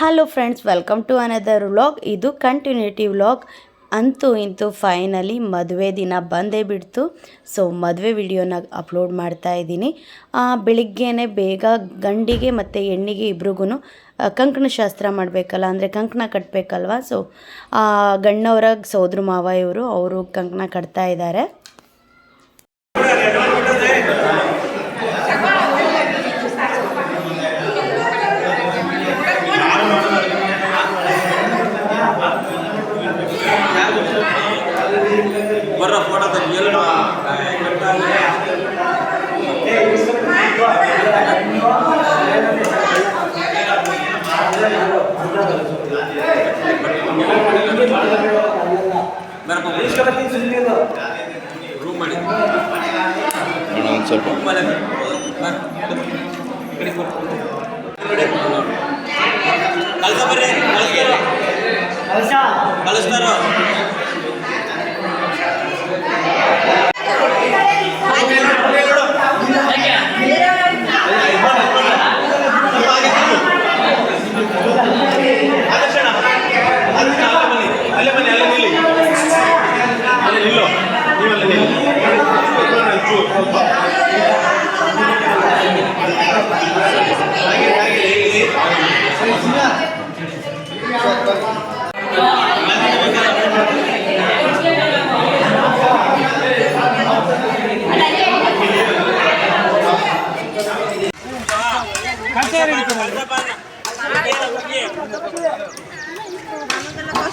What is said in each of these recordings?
Hello friends welcome to another vlog ಇದು continuity vlog ಅಂತೂ ಇಂತೂ ಫೈನಲಿ ಮದುವೆ ದಿನ ಬಂದೇ ಬಿಡ್ತು. ಸೊ ಮದುವೆ ವಿಡಿಯೋನ ಅಪ್ಲೋಡ್ ಮಾಡ್ತಾ ಇದ್ದೀನಿ. ಬೆಳಿಗ್ಗೆನೆ ಬೇಗ ಗಂಡಿಗೆ ಮತ್ತು ಹೆಣ್ಣಿಗೆ ಇಬ್ರಿಗೂ ಕಂಕಣ ಶಾಸ್ತ್ರ ಮಾಡಬೇಕಲ್ಲ, ಅಂದರೆ ಕಂಕಣ ಕಟ್ಟಬೇಕಲ್ವ ಸೊ ಗಣ್ಣವರ ಸೋದ್ರ ಮಾವ ಇವರು, ಅವರು ಕಂಕಣ ಕಟ್ತಾ ಇದ್ದಾರೆ. ರೂಮ್ ಮಾಡಿ ಸ್ವಲ್ಪ ಕಳ್ಸ ಬರ್ರಿ ಕಳಿಸ್ತಾರ ಕಳಿಸ್ತಾರ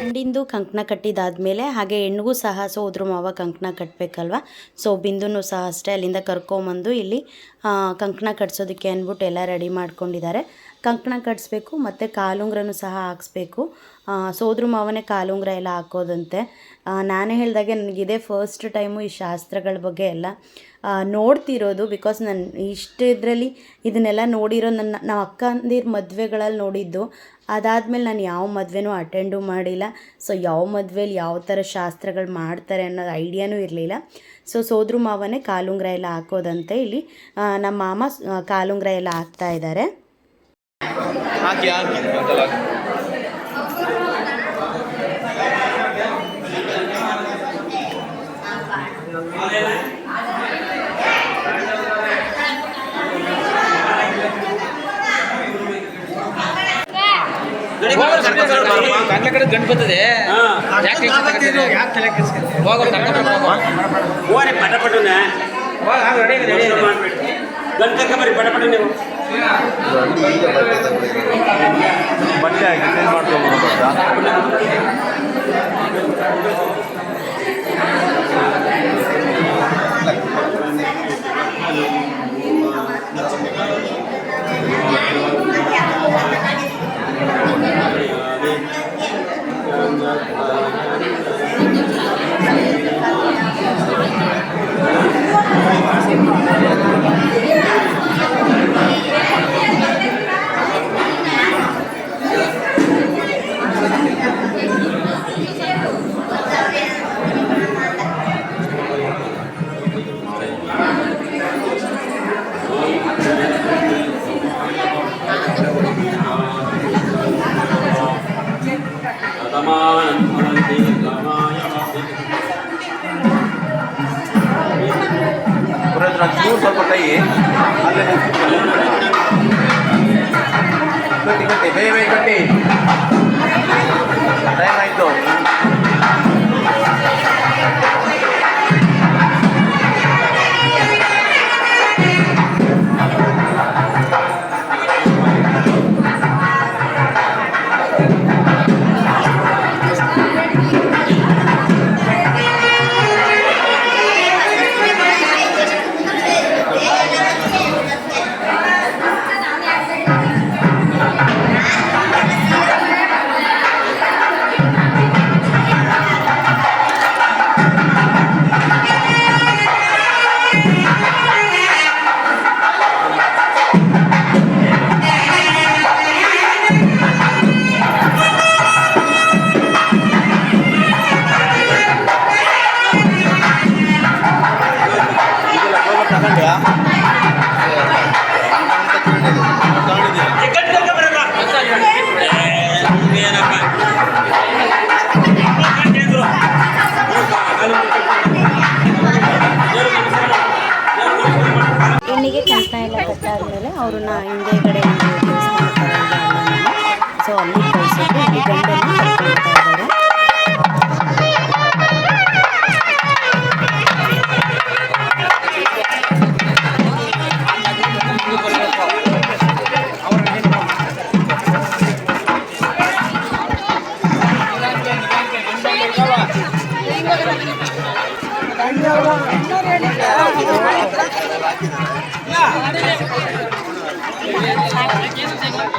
ಗಂಡಿಂದು ಕಂಕಣ ಕಟ್ಟಿದಾದ್ಮೇಲೆ ಹಾಗೆ ಹೆಣ್ಣಿಗೂ ಸಹ ಸೋದ್ರ ಮಾವ ಕಂಕಣ ಕಟ್ಟಬೇಕಲ್ವ ಸೊ ಬಿಂದುನು ಸಹ ಅಷ್ಟೇ ಅಲ್ಲಿಂದ ಕರ್ಕೊಂಬಂದು ಇಲ್ಲಿ ಕಂಕಣ ಕಟ್ಸೋದಕ್ಕೆ ಅಂದ್ಬಿಟ್ಟು ಎಲ್ಲ ರೆಡಿ ಮಾಡ್ಕೊಂಡಿದ್ದಾರೆ. ಕಂಕಣ ಕಟ್ಟಿಸ್ಬೇಕು ಮತ್ತು ಕಾಲುಂಗ್ರನೂ ಸಹ ಹಾಕ್ಸ್ಬೇಕು. ಸೋದ್ರ ಮಾವನೇ ಕಾಲುಂಗ್ರ ಎಲ್ಲ ಹಾಕೋದಂತೆ. ನಾನೇ ಹೇಳಿದಾಗೆ ನನಗಿದೆ ಫಸ್ಟ್ ಟೈಮು ಈ ಶಾಸ್ತ್ರಗಳ ಬಗ್ಗೆ ಎಲ್ಲ ನೋಡ್ತಿರೋದು ಬಿಕಾಸ್ ನಾನು ಇಷ್ಟು ಇದರಲ್ಲಿ ಇದನ್ನೆಲ್ಲ ನೋಡಿರೋ ನನ್ನ, ನಾವು ಅಕ್ಕಂದಿರ ಮದುವೆಗಳಲ್ಲಿ ನೋಡಿದ್ದು, ಅದಾದಮೇಲೆ ನಾನು ಯಾವ ಮದುವೆನೂ ಅಟೆಂಡು ಮಾಡಿಲ್ಲ. ಸೊ ಯಾವ ಮದುವೆಲಿ ಯಾವ ಥರ ಶಾಸ್ತ್ರಗಳು ಮಾಡ್ತಾರೆ ಅನ್ನೋದು ಐಡಿಯಾನೂ ಇರಲಿಲ್ಲ. ಸೊ ಸೋದ್ರ ಮಾವನೇ ಕಾಲುಂಗ್ರ ಎಲ್ಲ ಹಾಕೋದಂತೆ ಇಲ್ಲಿ. ನಮ್ಮ ಮಾಮ ಕಾಲುಂಗ್ರ ಎಲ್ಲ ಹಾಕ್ತಾ ಇದ್ದಾರೆ ಹಾಕಿ ಹಾಕಿ ಹಾಕಿ. ಕಟ್ಲೆ ಕಡೆ ಗಂಟು ಬರ್ತದೆ. ಯಾಕೆ ಹೋಗೋ ಓರಿ ಪಟ ಪಟನೆ ಗಂಟೆ ತನಕ ಬರ್ರಿ ಪಟ ಪಟ ನೀವು. ಬಟ್ಟೆ ಹಾಕಿ ಚೇಂಜ್ ಮಾಡ್ಕೊಬೋದು ಪುರೋಹಿತ್ರ ಚೂರು ಸ್ವಲ್ಪ ಕೈ. ಕಟ್ಟಿ ಕಟ್ಟಿ ಬೇಗ ಬೇಗ ಕಟ್ಟಿ. ಅವ್ರನ್ನ ಹಿಂದೆಗಡೆ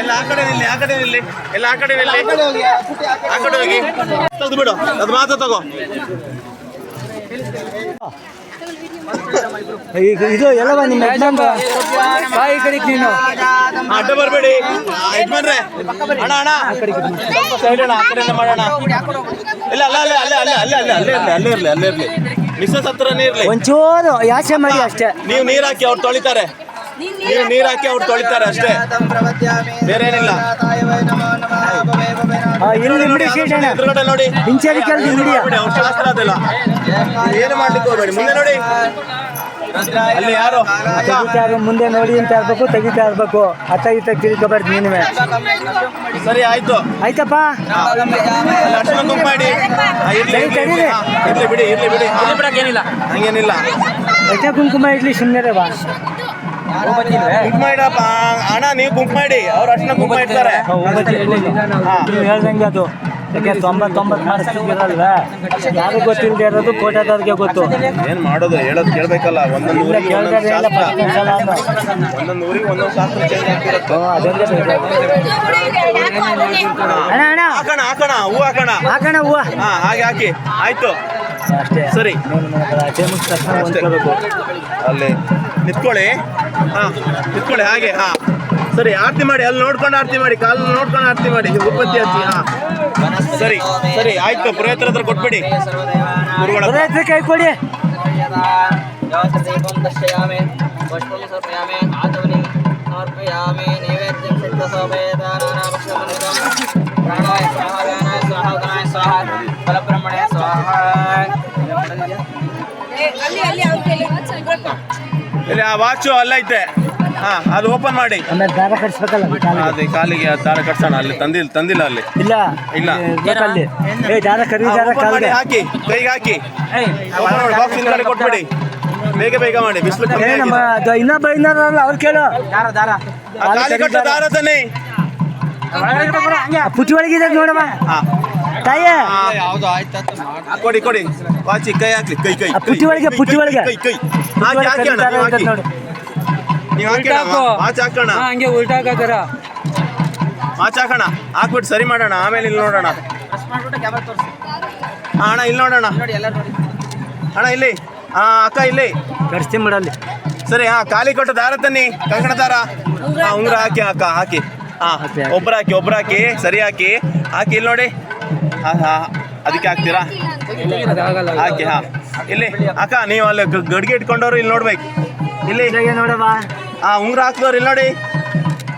ಎಲ್ಲ ಆ ಕಡೆ ನಿಲ್ಲಿ ಆ ಕಡೆ ನಿಲ್ಲಿ. ಎಲ್ಲ ಆ ಕಡೆ ನಿಲ್ಲಿ. ಆ ಕಡೆ ಹೋಗಿ. ತೆಗ್ದು ಬಿಡು. ಅದು ಮಾತ್ರ ತಗೋ. ಈಗ ಇದು ಎಲ್ಲವ ನಿಮ್ಮ ಯಜಮಾನ್ರ? ಬಾಯಿ ಕಡಿಕ್ ನೀನು. ಅಡ್ಡ ಬರಬೇಡಿ. ಯಜಮಾನ್ರೆ. ಅಣ್ಣ ಅಣ್ಣ. ಸೈಡ್ ಅಣ್ಣ ಆ ಕಡೆಯಿಂದ ಮಾಡೋಣ. ಇಲ್ಲ ಅಲ್ಲ ಅಲ್ಲೇ ಅಲ್ಲೇ ಅಲ್ಲೇ ಅಲ್ಲೇ ಅಲ್ಲೇ ಅಲ್ಲೇ ಇರಲಿ ಅಲ್ಲೇ ಇರಲಿ ಅಲ್ಲೇ ಇರಲಿ. ಮಿಸ್ಸಸ್ ಹತ್ರನೇ ಇರಲಿ. ಒಂಚೂರು ಯಾಚೆ ಮಾಡಿ ಅಷ್ಟೇ. ನೀವು ನೀರ್ ಹಾಕಿ ಅವ್ರು ತೊಳಿತಾರೆ. ನೀವು ನೀರ್ ಹಾಕಿ ಅವ್ರು ತೊಳಿತಾರೆ ಅಷ್ಟೇ. ಬೇರೆ ಏನಿಲ್ಲ. ಆ, ಇಲ್ಲಿ ಬಿಡಿ ಶೀಟಣ್ಣ ಎದುರುಗಡೆ ನೋಡಿ. ಅವ್ರ ಶಾಸ್ತ್ರ ಅದೆಲ್ಲ. ಏನು ಮಾಡ್ಲಿಕ್ಕೆ ಹೋಗ್ಬೇಡಿ ಮುಂದೆ ನೋಡಿ. ಅಲ್ಲಿ ಯಾರು? ಮುಂದೆ ನೋಡಿ ಅಂತ ಹೇಳ್ಬೇಕು ತೆಗಿತಾ ಇರ್ಬೇಕು. ಅತ್ತ ಇತ್ತ ತಿಳ್ಕೊಬಾರ್ದು ನೀನುವೆ. ಸರಿ ಆಯ್ತು. ಆಯ್ತಪ್ಪ? ಮಾಡಿ. ಅರ್ಶಿನ ಕುಂಕುಮ ಇಡಿ ಇರ್ಲಿ, ಬಿಡಿ ಇರ್ಲಿ ಬಿಡಿ. ಏನಿಲ್ಲ. ಹಂಗೇನಿಲ್ಲ. ಕುಂಕುಮ ಇಡ್ಲಿ ಸುಮ್ಮನೆ ಬಾ. ಕುಂಕುಮ ಇಡಪ್ಪ ಅಣ್ಣ ನೀವು ಗುಂಪು ಮಾಡಿ. ಅವ್ರು ಅಷ್ಟನ್ನ ಗುಂಪು ಮಾಡ್ತಾರೆ ನೀವು ಹೇಳ್ದಂಗೆ ಅದು. ಯಾಕೆ ತೊಂಬತ್ತೊಂಬತ್ತು ಮಾಡಿಸ್ತಿದ್ದೀರಲ್ವ ಯಾರು ಗೊತ್ತಿಲ್ಲದೆ ಇರೋದು ಕೋಟೆದವ್ರಿಗೆ ಗೊತ್ತು. ಏನು ಮಾಡೋದು? ಹೇಳೋದು ಕೇಳ್ಬೇಕಲ್ಲ. ಒಂದೊಂದು ಊರಿಗೆ ಒಂದೊಂದು ಶಾಸ್ತ್ರ. ಒಂದೊಂದು ಊರಿಗೆ ಒಂದೊಂದು ಶಾಸ್ತ್ರ ಚೇಂಜ್ ಆಗ್ತಿರುತ್ತೆ. ಅದೊಂದೇ ಅಣ್ಣ ಅಣ್ಣ. ಹಾಕೋಣ ಹಾಕೋಣ ಹೂ ಹಾಕೋಣ ಹಾಕೋಣ ಹೂವ. ಹಾ ಹಾಗೆ ಹಾಕಿ. ಆಯ್ತು. ಅಷ್ಟೇ. ಸರಿ. ಅಲ್ಲಿ. ನಿಂತ್ಕೊಳ್ಳಿ. ಹಾಂ ನಿಂತ್ಕೊಳ್ಳಿ ಹಾಗೆ ಹಾಂ. ಸರಿ ಆರತಿ ಮಾಡಿ ಅಲ್ಲಿ ನೋಡ್ಕೊಂಡು ಆರತಿ ಮಾಡಿ ಕಾಲು ನೋಡ್ಕೊಂಡು ಆರತಿ ಮಾಡಿ ಉತ್ಪತ್ತಿ ಹಚ್ಚಿ ಹಾಂ. ಸರಿ ಸರಿ ಆಯ್ತು ಪುರೋಹಿತರ ಹತ್ರ ಕೊಟ್ಬಿಡಿ. ಕೈ ಕೊಡಿ. ಸಮರ್ಪಯಾಮಿ ನೈವೇದ್ಯಂ ಸಿದ್ಧ ಇಲ್ಲಿ ಆ ವಾಚು ಅಲ್ಲೈತೆ. ಹಾ ಅದು ಓಪನ್ ಮಾಡಿ. ಆಮೇಲೆ ದಾರ ಕಟ್ಸ್ಬೇಕಲ್ಲ ಕಾಲಿಗೆ. ಅದೇ ಕಾಲಿಗೆ ದಾರ ಕಟ್ಸೋಣ ಅಲ್ಲಿ. ತಂದಿಲ್ಲ ತಂದಿಲ್ಲ ಅಲ್ಲಿ. ಇಲ್ಲ. ಇಲ್ಲ. ಬೇಕಲ್ಲಿ ಏ ದಾರ ಕರಿ ದಾರ ಮಾಡಿ ಕಾಲಿಗೆ. ಹಾಕಿ. ಕೈಗೆ ಹಾಕಿ. ಬಾಕ್ಸ್ ಹಿಂದ್ಗಡೆ ಕೊಟ್ಬಿಡಿ. ಬೇಗ ಬೇಗ ಮಾಡಿ ಬಿಸಿಲು ಏ ನಮ್ಮ. ಅದು ಇನ್ನೊಬ್ಬ ಇನ್ನಾರಲ್ಲ ಅವ್ರು ಕೇಳು. ಆ ಕಾಲಿ ಕಟ್ಟು ದಾರ. ತಾನೇ. ಪುಟ್ಟಿ ಒಳಗಿದೆ ನೋಡಮ್ಮ. ಹಾ. ತಾಯೇ. ಕೊಡಿ ಕೊಡಿ. ವಾಚಿ ಕೈ ಹಾಕ್ಲಿ ಕೈ ಕೈ. ಪುಟ್ಟಿ ಒಳಗೆ, ಪುಟ್ಟಿ ಒಳಗೆ. ಕೈ ಕೈ. ಹಾಕಿ ಹಾಕಿ ಅಣ್ಣ ನೀವು ಹಾಕಿ. ನೋಡು. ನೀವು ವಾಚ್ ಹಾಕೋಣ. ಹಂಗೆ ಉಲ್ಟಾ ಹಾಕತ್ತಾರ ವಾಚ್ ಹಾಕೋಣ. ಹಾಕ್ಬಿಟ್ಟು ಸರಿ ಮಾಡೋಣ. ಆಮೇಲೆ ಇಲ್ಲಿ ನೋಡೋಣ. ಹಾ, ಅಣ್ಣ ಇಲ್ಲಿ ನೋಡೋಣ. ಅಣ್ಣ ಇಲ್ಲಿ. ಹಾ ಅಕ್ಕ ಇಲ್ಲಿ. ಕಡಿಸ್ತೀನಿ ಬಿಡಲ್ಲಿ ಸರಿ ಹಾ ಖಾಲಿ ಕೊಟ್ಟು ದಾರ ತನ್ನಿ. ಕಂಕಣ ದಾರ? ಹಾ ಉಂಗುರ ಹಾಕಿ ಅಕ್ಕ ಹಾಕಿ. ಹಾ ಒಬ್ಬರು ಒಬ್ರು ಹಾಕಿ. ಒಬ್ರು ಹಾಕಿ ಸರಿ ಹಾಕಿ. ಹಾಕಿ ಇಲ್ಲಿ ನೋಡಿ. ಹಾ ಹಾ. ಅದಕ್ಕೆ ಹಾಕ್ತೀರಾ? ಹಾಕಿ ಹಾ. ಇಲ್ಲಿ ಅಕ್ಕ ನೀವು ಅಲ್ಲಿ ಗಡಿಗೆ ಇಟ್ಕೊಂಡವ್ರು ಇಲ್ಲಿ ನೋಡ್ಬೇಕು. ಇಲ್ಲಿ. ಹಾಂ ಹಾ ಉಂಗುರ ಹಾಕ್ತವ್ರು ಇಲ್ಲಿ ನೋಡಿ.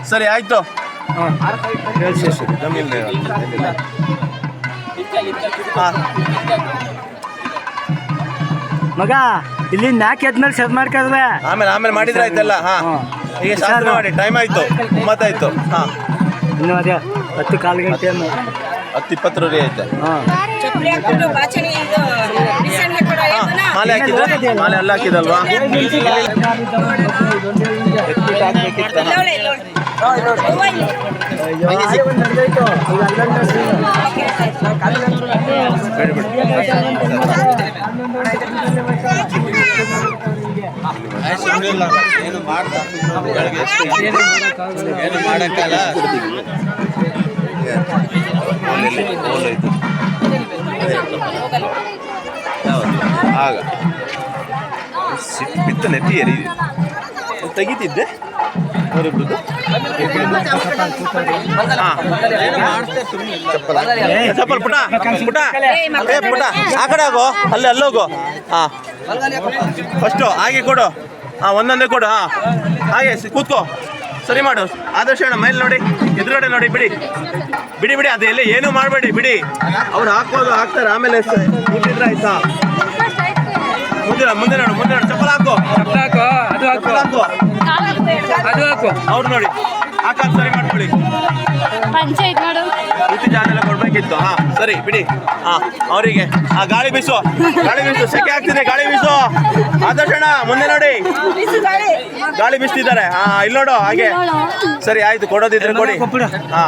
ಸರಿ ಆಯ್ತು. ಮಗ ಇಲ್ಲಿ ನಾಲ್ಕು ಎದ್ಮೇಲೆ ಸೆಟ್ ಮಾಡ್ಕೊಂಡ್ರೆ ಆಮೇಲೆ ಆಮೇಲೆ ಮಾಡಿದ್ರೆ ಆಯ್ತಲ್ಲ? ಹಾ. ಹಾ. ಈಗ ಶಾಸ್ತ್ರ ಮಾಡಿ ಟೈಮ್ ಆಯ್ತು. ಒಂಬತ್ತಾಯ್ತು ಹಾ. ಇನ್ನು ಅದೇ ಹತ್ತು ಕಾಲು ಗಂಟೆ ಹತ್ತು ಐತೆ. ಕೊಡೋ ಹಾ, ಇದನ್ನ ಮಾಲೆ ಹಾಕಿದ್ರೆ? ಮಾಲೆ ಎಲ್ಲ ಹಾಕಿದಲ್ವಾ? ಏನು ಮಾಡ್ತಾ ಏನು ಮಾಡಕ್ಕಲ್ಲ ಆಗ. ಸಿಟ್ಟು ಬಿತ್ತ ನೆತ್ತಿ ಎರಿದೆ ತೆಗಿತಿದ್ದೆ. ಚಪ್ಪಲ. ಚಪ್ಪಲ್ ಪುಟ ಪುಟ. ಏ, ಪುಟ. ಆ ಕಡೆ ಹೋಗೋ. ಅಲ್ಲಿ ಅಲ್ಲೋಗು ಹಾಂ. ಫಸ್ಟು ಹಾಗೆ ಕೊಡು. ಹಾಂ, ಒಂದೊಂದೇ ಕೊಡು. ಹಾಂ. ಹಾಗೆ, ಕೂತ್ಕೋ. ಸರಿ ಮಾಡು. ಆದರ್ಶ ಅಣ್ಣ ಮೇಲೆ ನೋಡಿ ಎದುರುಗಡೆ ನೋಡಿ ಬಿಡಿ. ಬಿಡಿ ಬಿಡಿ ಅದು ಎಲ್ಲಿ ಏನು ಮಾಡಬೇಡಿ ಬಿಡಿ. ಅವ್ರು ಹಾಕೋದು ಹಾಕ್ತಾರೆ ಆಮೇಲೆ ಆಯ್ತಾ? ಮುಂದೆ ನೋಡು, ಮುಂದೆ ನೋಡು ಮುಂದೆ ನೋಡು. ಚಪ್ಪಲ್ ಹಾಕೋ. ಚಪ್ಪಲ್ ಹಾಕು ಅದು ಹಾಕು. ಹಾಕು. ಹಾಕೋ. ಅದು ಹಾಕು. ಅವ್ರು ನೋಡಿ. ಹಾಕೋದು ಸರಿ ಮಾಡ್ಕೊಳ್ಳಿ. ಪಂಚಾಯತ್ ಮಾಡು. ಜಾಗ ಕೊಡ್ಬೇಕಿತ್ತು ಹಾ ಸರಿ ಬಿಡಿ. ಹಾ ಅವರಿಗೆ. ಆ ಗಾಳಿ ಬೀಸು. ಗಾಳಿ ಬೀಸು ಸೆಕೆ ಆಗ್ತಿದೆ ಗಾಳಿ ಬೀಸು. ಆದರ್ಶಣ ಮುಂದೆ ನೋಡಿ. ಗಾಳಿ ಬೀಸ್ತಿದ್ದಾರೆ. ಹಾ ಇಲ್ಲಿ ನೋಡು ಹಾಗೆ. ಸರಿ ಆಯ್ತು ಕೊಡೋದಿದ್ರೆ ಕೊಡಿ. ಹಾ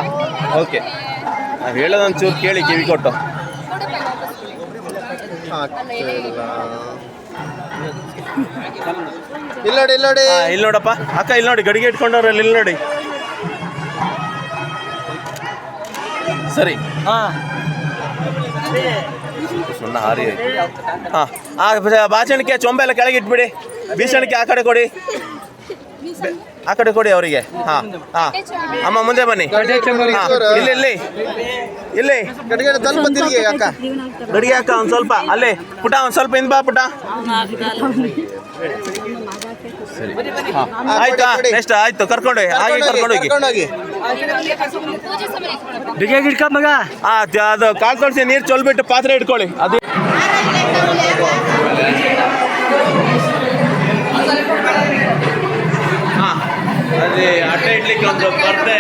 ಓಕೆ. ನಾವು ಹೇಳೋದೊಂಚೂರು ಕೇಳಿ ಕಿವಿ ಕೊಟ್ಟು. ಇಲ್ಲ ನೋಡಿ ಇಲ್ಲ ನೋಡಿ. ಇಲ್ಲಿ ನೋಡಪ್ಪ. ಅಕ್ಕ ಇಲ್ಲಿ ನೋಡಿ ಗಡಿಗೆ ಇಟ್ಕೊಂಡವ್ರಲ್ಲಿ ಇಲ್ಲಿ ನೋಡಿ. ಸರಿ. ಸುಣ್ಣ ಹಾರಿ. ಹಾಂ ಆ ಬಾಚಣಿಕೆ ಚೊಂಬೆಲ್ಲ ಕೆಳಗೆ ಇಟ್ಬಿಡಿ. ಬೀಸಣಿಕೆ ಆ ಕಡೆ ಕೊಡಿ. ಆ ಕಡೆ ಕೊಡಿ ಅವರಿಗೆ. ಹಾ ಹಾ. ಅಮ್ಮ ಮುಂದೆ ಬನ್ನಿ. ಇಲ್ಲಿ ಇಲ್ಲಿ ಇಲ್ಲಿ ಗಡಿಗಡೆ ಸ್ವಲ್ಪ ತಿರುಗಿ ಅಕ್ಕ ಗಡಿಗೆ ಅಕ್ಕ ಒಂದ್ ಸ್ವಲ್ಪ. ಅಲ್ಲಿ ಪುಟ ಒಂದ್ ಸ್ವಲ್ಪ ಹಿಂದ್ ಬಾ ಪುಟ. ಆಯ್ತಾ? ನೆಕ್ಸ್ಟ್ ಆಯ್ತು. ಕರ್ಕೊಂಡು ಹಾಗೆ. ಕರ್ಕೊಂಡು ಹೋಗಿ. ಕರ್ಕೊಂಡೋಗಿ ಡಿಗೆ ಗಿಡ್ಕ ಮಗ. ಅದು ಕಾಲ್ ತೊಳ್ಸಿ ನೀರು ಚೊಲ್ಬಿಟ್ಟು ಪಾತ್ರೆ ಇಟ್ಕೊಳ್ಳಿ. ಅದು ಅಟ್ಟೆ ಇಡ್ಲಿಕ್ಕೆ ಒಂದು ಪರ್ದೆ.